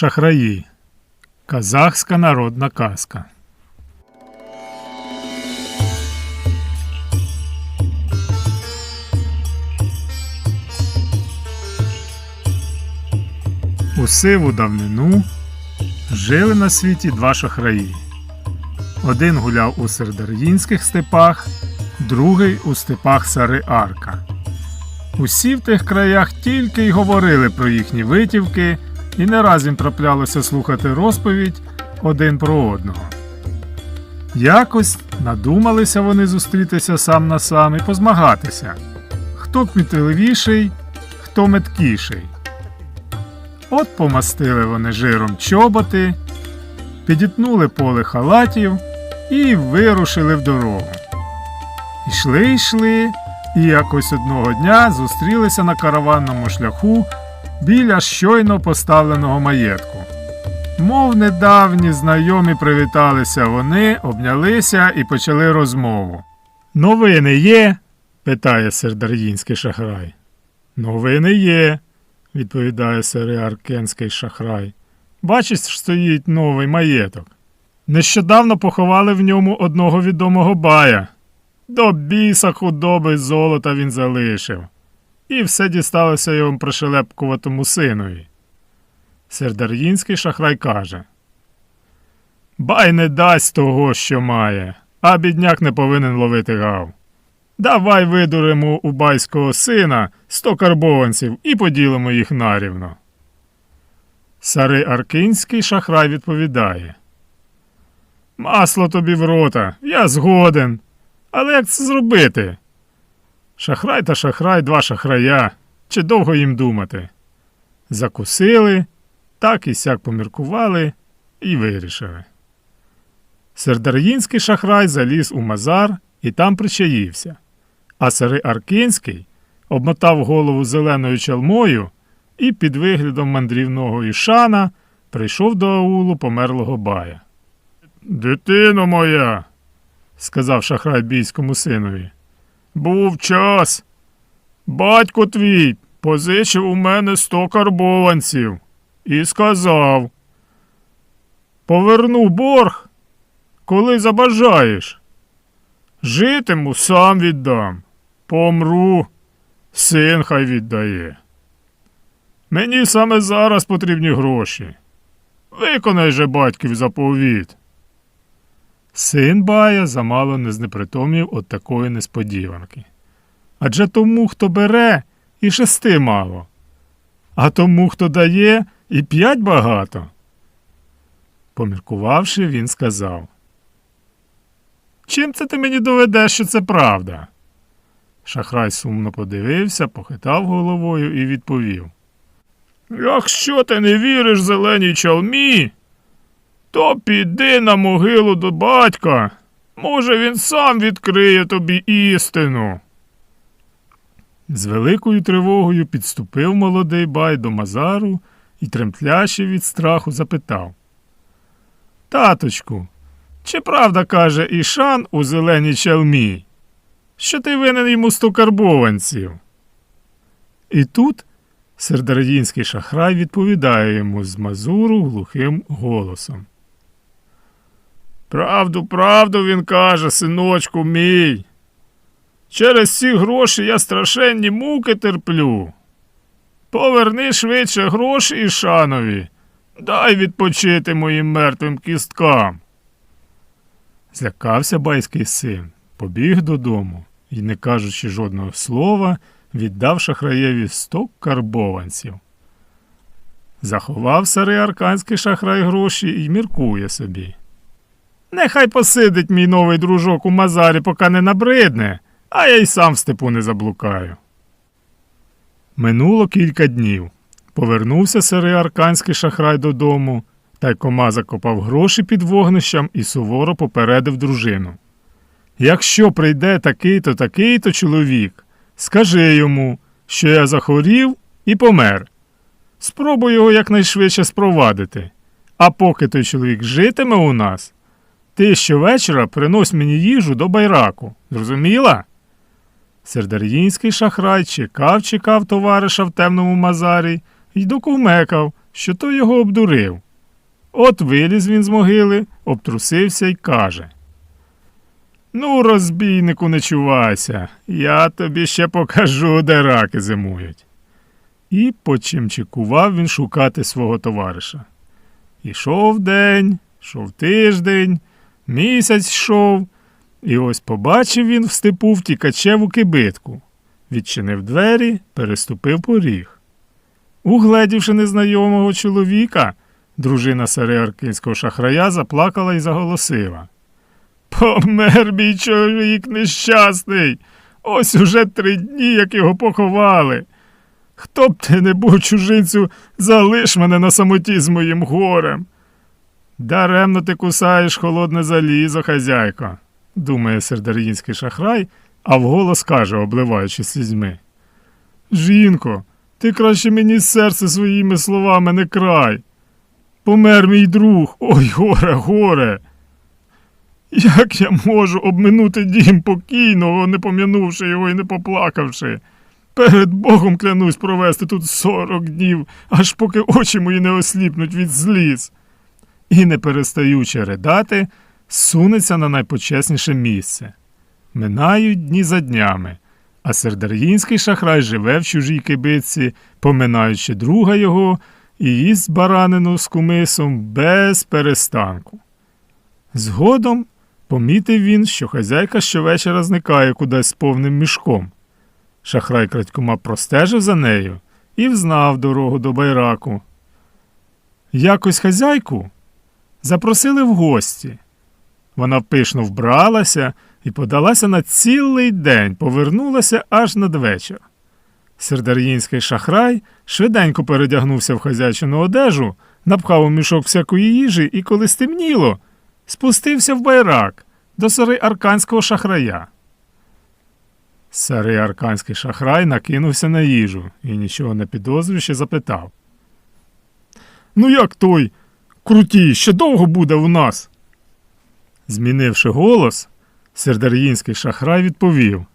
Шахраї. Казахська народна казка. У сиву давнину жили на світі два шахраї. Один гуляв у сердар'їнських степах, другий у степах Сари Арка. Усі в тих краях тільки й говорили про їхні витівки, і не раз їм траплялося слухати розповідь один про одного. Якось надумалися вони зустрітися сам на сам і позмагатися. Хто кмітливіший, хто меткіший. От помастили вони жиром чоботи, підітнули поле халатів і вирушили в дорогу. Ішли, йшли, і якось одного дня зустрілися на караванному шляху біля щойно поставленого маєтку. Мов недавні знайомі привіталися вони, обнялися і почали розмову. Новини є? питає сердар'їнський шахрай. Новини є, відповідає серіаркенський шахрай. Бачиш, стоїть новий маєток. Нещодавно поховали в ньому одного відомого бая. До біса худоби золота він залишив, і все дісталося йому пришелепкуватому синові. Сердар'їнський шахрай каже Бай не дасть того, що має, а бідняк не повинен ловити гав. Давай видуримо у байського сина сто карбованців і поділимо їх нарівно. Сари Аркинський шахрай відповідає Масло тобі в рота, я згоден. Але як це зробити? Шахрай та шахрай два шахрая. Чи довго їм думати? Закусили, так і сяк поміркували і вирішили. Сердар'їнський шахрай заліз у мазар і там причаївся, а Сари Аркинський обмотав голову зеленою чалмою і під виглядом мандрівного ішана прийшов до аулу померлого бая. Дитино моя, сказав шахрай бійському синові. Був час. Батько твій позичив у мене сто карбованців і сказав. Поверну борг, коли забажаєш. Житиму сам віддам. Помру, син хай віддає. Мені саме зараз потрібні гроші. Виконай же батьків заповіт. Син Бая замало не знепритомнів от такої несподіванки. Адже тому, хто бере, і шести мало, а тому, хто дає, і п'ять багато. Поміркувавши, він сказав. Чим це ти мені доведеш, що це правда? Шахрай сумно подивився, похитав головою і відповів. Якщо ти не віриш зеленій чалмі, то піди на могилу до батька. Може, він сам відкриє тобі істину. З великою тривогою підступив молодий бай до Мазару і, тремтляще від страху, запитав. Таточку, чи правда каже Ішан у зеленій чалмі, що ти винен йому сто карбованців? І тут сердар'їнський шахрай відповідає йому з мазуру глухим голосом. Правду, правду він каже, синочку мій. Через ці гроші я страшенні муки терплю. Поверни швидше гроші Ішанові, дай відпочити моїм мертвим кісткам. Злякався байський син, побіг додому і, не кажучи жодного слова, віддав шахраєві сто карбованців. Заховав старий арканський шахрай гроші і міркує собі. Нехай посидить мій новий дружок у Мазарі, поки не набридне, а я й сам в степу не заблукаю. Минуло кілька днів. Повернувся сирий арканський шахрай додому, та й кома закопав гроші під вогнищем і суворо попередив дружину. Якщо прийде такий-то, такий-то чоловік, скажи йому, що я захворів і помер. Спробуй його якнайшвидше спровадити. А поки той чоловік житиме у нас, ти щовечора принось мені їжу до байраку. Зрозуміла? Сердар'їнський шахрай чекав, чекав товариша в темному мазарі і докумекав, що той його обдурив. От виліз він з могили, обтрусився й каже. Ну, розбійнику, не чувайся, я тобі ще покажу, де раки зимують. І почимчикував він шукати свого товариша. Ішов день, йшов тиждень, місяць йшов, і ось побачив він в степу втікачеву кибитку. Відчинив двері, переступив поріг. Угледівши незнайомого чоловіка, дружина Сареаркинського шахрая заплакала і заголосила. Помер мій чоловік нещасний. Ось уже три дні, як його поховали. Хто б ти не був чужинцю, залиш мене на самоті з моїм горем. Даремно ти кусаєш холодне залізо, хазяйко, думає сердар'їнський шахрай, а вголос каже, обливаючи слізьми. Жінко, ти краще мені серце своїми словами не край. Помер мій друг, ой, горе, горе. Як я можу обминути дім покійного, не пом'янувши його і не поплакавши? Перед Богом клянусь провести тут сорок днів, аж поки очі мої не осліпнуть від зліз. І, не перестаючи ридати, сунеться на найпочесніше місце. Минають дні за днями, а сердар'їнський шахрай живе в чужій кибитці, поминаючи друга його, і їсть баранину з кумисом без перестанку. Згодом помітив він, що хазяйка щовечора зникає кудись повним мішком. Шахрай крадькома простежив за нею і взнав дорогу до байраку. Якось хазяйку запросили в гості. Вона пишно вбралася і подалася на цілий день, повернулася аж надвечір. Сердар'їнський шахрай швиденько передягнувся в хазячину одежу, напхав у мішок всякої їжі і, коли стемніло, спустився в байрак до сари арканського шахрая. Старий арканський шахрай накинувся на їжу і, нічого не підозрюючи, запитав. Ну, як той? Крутій, ще довго буде у нас? Змінивши голос, сердар'їнський шахрай відповів.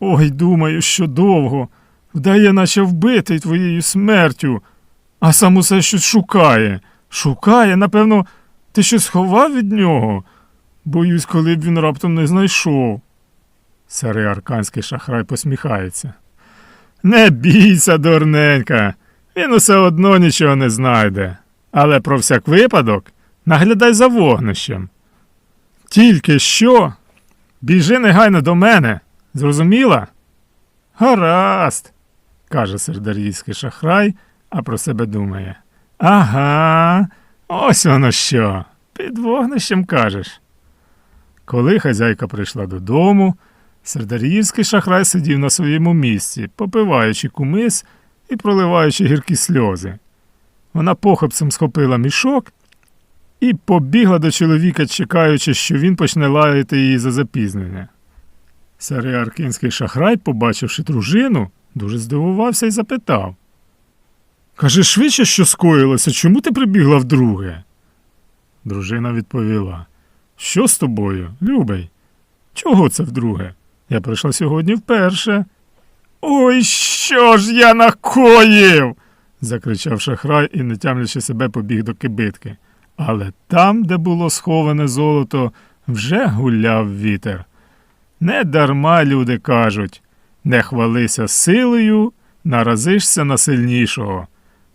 Ой, думаю, що довго. Вдає, наче вбитий твоєю смертю, а сам усе щось шукає. Шукає, напевно, ти щось сховав від нього. Боюсь, коли б він раптом не знайшов. Старий арканський шахрай посміхається. Не бійся, дурненька, він усе одно нічого не знайде. Але про всяк випадок наглядай за вогнищем. Тільки що? Біжи негайно до мене. Зрозуміла? Гаразд, каже сердар'ївський шахрай, а про себе думає. Ага, ось воно що. Під вогнищем кажеш. Коли хазяйка прийшла додому, сердар'ївський шахрай сидів на своєму місці, попиваючи кумис і проливаючи гіркі сльози. Вона похопцем схопила мішок і побігла до чоловіка, чекаючи, що він почне лаяти її за запізнення. Старий аркінський шахрай, побачивши дружину, дуже здивувався і запитав. Каже, швидше, що скоїлося, чому ти прибігла вдруге? Дружина відповіла. Що з тобою, любий? Чого це вдруге? Я прийшла сьогодні вперше. Ой, що ж я накоїв? Закричав шахрай і, не тямлячи себе, побіг до кибитки. Але там, де було сховане золото, вже гуляв вітер. Не дарма люди кажуть не хвалися силою, наразишся на сильнішого,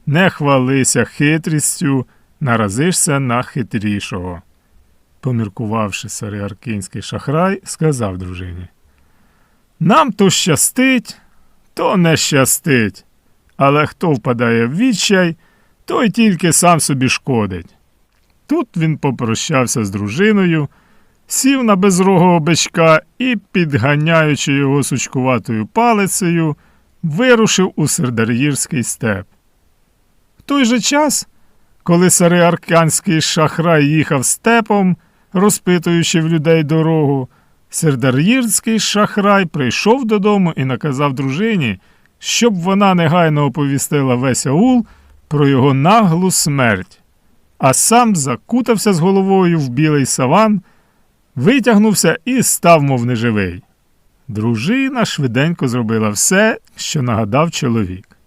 не хвалися хитрістю, наразишся на хитрішого. Поміркувавши сареаркінський шахрай, сказав дружині. Нам то щастить, то не щастить, але хто впадає в відчай, той тільки сам собі шкодить. Тут він попрощався з дружиною, сів на безрогого бичка і, підганяючи його сучкуватою палицею, вирушив у Сердар'їрський степ. В той же час, коли сариарканський шахрай їхав степом, розпитуючи в людей дорогу, Сердар'їрський шахрай прийшов додому і наказав дружині, щоб вона негайно оповістила весь аул про його наглу смерть, а сам закутався з головою в білий саван, витягнувся і став, мов неживий. Дружина швиденько зробила все, що нагадав чоловік.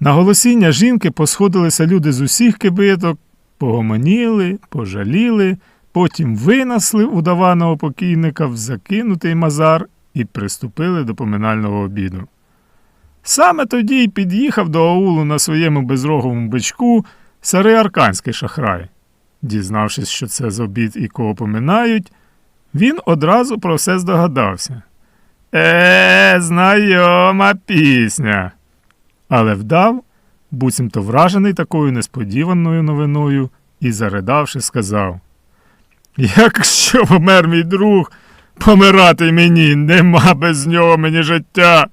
На голосіння жінки посходилися люди з усіх кибиток, погомоніли, пожаліли, потім винесли удаваного покійника в закинутий мазар і приступили до поминального обіду. Саме тоді й під'їхав до аулу на своєму безроговому бичку старий арканський шахрай. Дізнавшись, що це з обід і кого поминають, він одразу про все здогадався. Е, знайома пісня. Але вдав, буцімто вражений такою несподіваною новиною, і, заридавши, сказав: Якщо помер мій друг, помирати мені, нема без нього мені життя.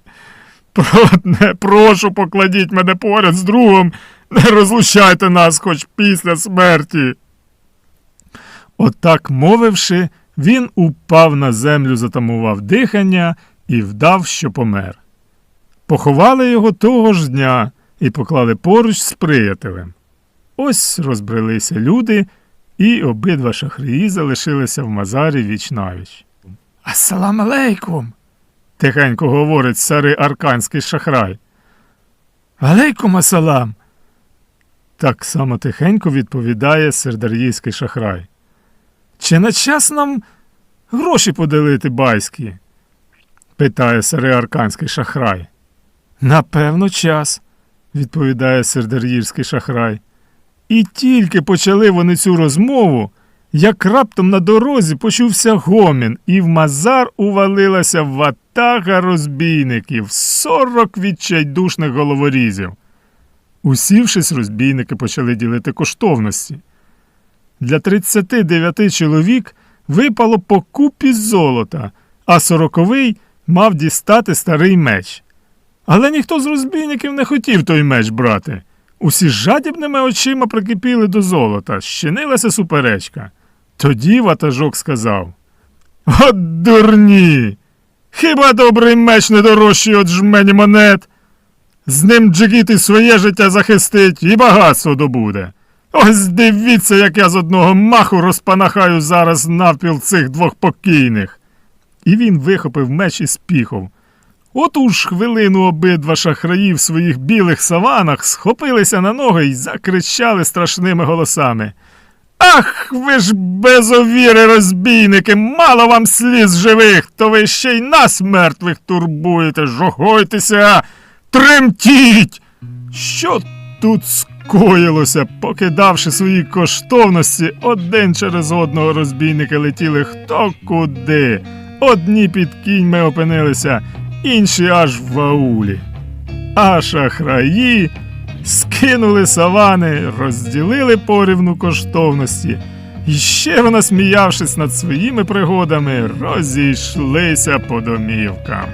Одне, прошу, покладіть мене поряд з другом, не розлучайте нас хоч після смерті. Отак мовивши, він упав на землю, затамував дихання і вдав, що помер. Поховали його того ж дня і поклали поруч з приятелем. Ось розбрелися люди, і обидва шахраї залишилися в Мазарі віч навіч. Ассалам алейкум. Тихенько говорить старий арканський шахрай. Алейкум асалам. Так само тихенько відповідає сердар'їйський шахрай. Чи на час нам гроші поділити байські? питає старий арканський шахрай. Напевно, час, відповідає сердар'їрський шахрай. І тільки почали вони цю розмову, як раптом на дорозі почувся гомін, і в мазар увалилася ватага розбійників, сорок відчайдушних головорізів. Усівшись, розбійники почали ділити коштовності. Для 39 чоловік випало по купі золота, а сороковий мав дістати старий меч. Але ніхто з розбійників не хотів той меч брати. Усі жадібними очима прикипіли до золота, щинилася суперечка. Тоді ватажок сказав: От дурні! Хіба добрий меч не дорожчий от жмені монет? З ним джигіт і своє життя захистить і багатство добуде. Ось дивіться, як я з одного маху розпанахаю зараз навпіл цих двох покійних. І він вихопив меч із піхов. От уж хвилину обидва шахраї в своїх білих саванах схопилися на ноги і закричали страшними голосами. Ах, ви ж безовіри, розбійники, мало вам сліз живих, то ви ще й нас мертвих турбуєте, жогойтеся, тремтіть. Що тут скоїлося, покидавши свої коштовності, один через одного розбійники летіли хто куди. Одні під кіньми опинилися, інші аж в аулі. А шахраї скинули савани, розділили порівну коштовності, і ще насміявшись над своїми пригодами, розійшлися по домівкам.